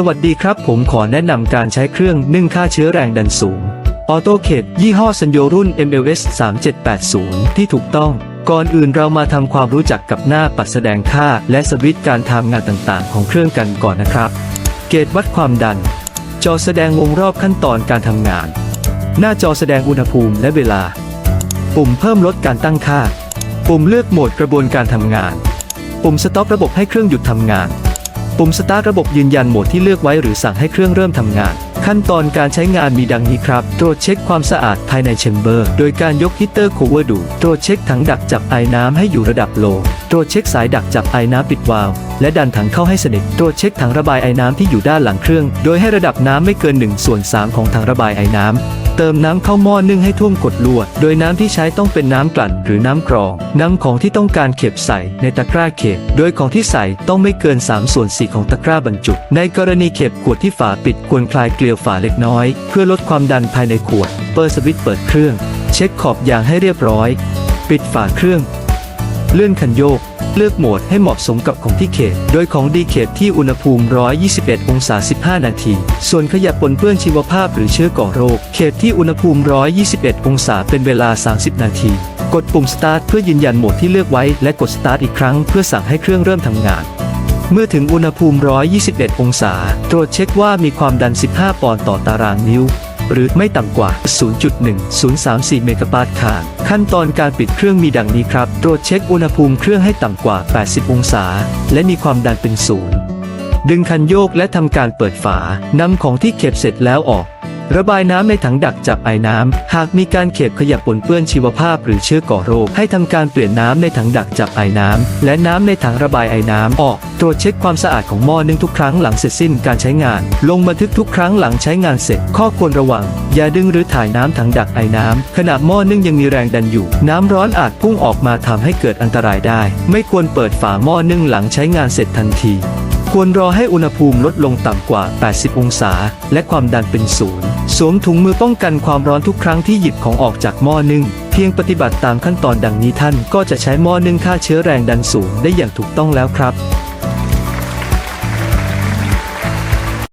สวัสดีครับ ผมขอแนะนำการใช้เครื่องนึ่งฆ่าเชื้อแรงดันสูง ออโตเคดยี่ห้อสัญโยรุ่น MLS 3780 ที่ถูกต้อง ก่อนอื่นเรามาทำความรู้จักกับหน้าปัดแสดงค่า และสวิตช์การทำงานต่างๆ ของเครื่องกันก่อนนะครับ เกจวัดความดัน จอแสดงวงรอบขั้นตอนการทำงาน หน้าจอแสดงอุณหภูมิและเวลา ปุ่มเพิ่มลดการตั้งค่า ปุ่มเลือกโหมดกระบวนการทำงาน ปุ่มสต็อประบบให้เครื่องหยุดทำงาน ปุ่มสตาร์ทระบบยืนยันโหมดที่เลือกไว้หรือสั่งให้เครื่องเริ่มทำงาน ขั้นตอนการใช้งานมีดังนี้ครับ ตรวจเช็คความสะอาดภายในแชมเบอร์ โดยการยกฮีเตอร์โคเวอร์ดู ตรวจเช็คถังดักจับไอน้ำให้อยู่ระดับโล ตรวจเช็คสายดักจับไอน้ำปิดวาล์วและดันถังเข้าให้สนิท ตรวจเช็คถังระบายไอน้ำที่อยู่ด้านหลังเครื่อง โดยให้ระดับน้ำไม่เกิน1ส่วน3ของถังระบายไอน้ำ เติมน้ำเข้าหม้อนึ่งให้ท่วมกดลวด โดยน้ำที่ใช้ต้องเป็นน้ำกลั่นหรือน้ำกรองนำของที่ต้องการเข็บใส่ในตะกร้าเข็บ โดยของที่ใส่ต้องไม่เกิน 3 ส่วน 4 ของตะกร้าบรรจุ ในกรณีเข็บขวดที่ฝาปิดควรคลายเกลียวฝาเล็กน้อย เพื่อลดความดันภายในขวด เปิดสวิตช์เปิดเครื่อง เช็คขอบยางให้เรียบร้อย ปิดฝาเครื่อง เลื่อนคันโยก เลือกโหมดให้เหมาะสมกับของที่เขต โดยของดีเขตที่อุณหภูมิ 121 องศา 15 นาที ส่วนขยะปนเปื้อนชีวภาพหรือเชื้อก่อโรค เขตที่อุณหภูมิ 121 องศาเป็นเวลา 30 นาที กดปุ่ม start เพื่อยืนยันโหมดที่เลือกไว้ และกด start อีกครั้งเพื่อสั่งให้เครื่องเริ่มทำงานเมื่อถึงอุณหภูมิ 121 องศา ตรวจเช็คว่ามีความดัน 15 ปอนด์ต่อตารางนิ้ว หรือไม่ต่ำกว่า 0.1034 เมกะปาสคาร์ขั้นตอนการปิดเครื่องมีดังนี้ครับ ตรวจเช็คอุณหภูมิเครื่องให้ต่ำกว่า 80 องศา และมีความดันเป็นศูนย์ดึงคันโยกและทำการเปิดฝานำของที่เก็บเสร็จแล้วออก ระบายน้ำในถังดักจับไอน้ำ หากมีการเก็บขยะปนเปื้อนชีวภาพหรือเชื้อก่อโรค ให้ทำการเปลี่ยนน้ำในถังดักจับไอน้ำ และน้ำในถังระบายไอน้ำออก ตรวจเช็คความสะอาดของหม้อนึ่งทุกครั้งหลังเสร็จสิ้นการใช้งาน ลงบันทึกทุกครั้งหลังใช้งานเสร็จ ข้อควรระวัง อย่าดึงหรือถ่ายน้ำถังดักไอน้ำขณะหม้อนึ่งยังมีแรงดันอยู่ น้ำร้อนอาจพุ่งออกมาทำให้เกิดอันตรายได้ ไม่ควรเปิดฝาหม้อนึ่งหลังใช้งานเสร็จทันที ควรรอให้อุณหภูมิลดลงต่ำกว่า 80 องศา และความดันเป็นศูนย์ สวมถุงมือป้องกันความร้อนทุกครั้งที่หยิบของออกจากหม้อนึ่ง เพียงปฏิบัติตามขั้นตอนดังนี้ท่านก็จะใช้หม้อนึ่งฆ่าเชื้อแรงดันสูงได้อย่างถูกต้องแล้วครับ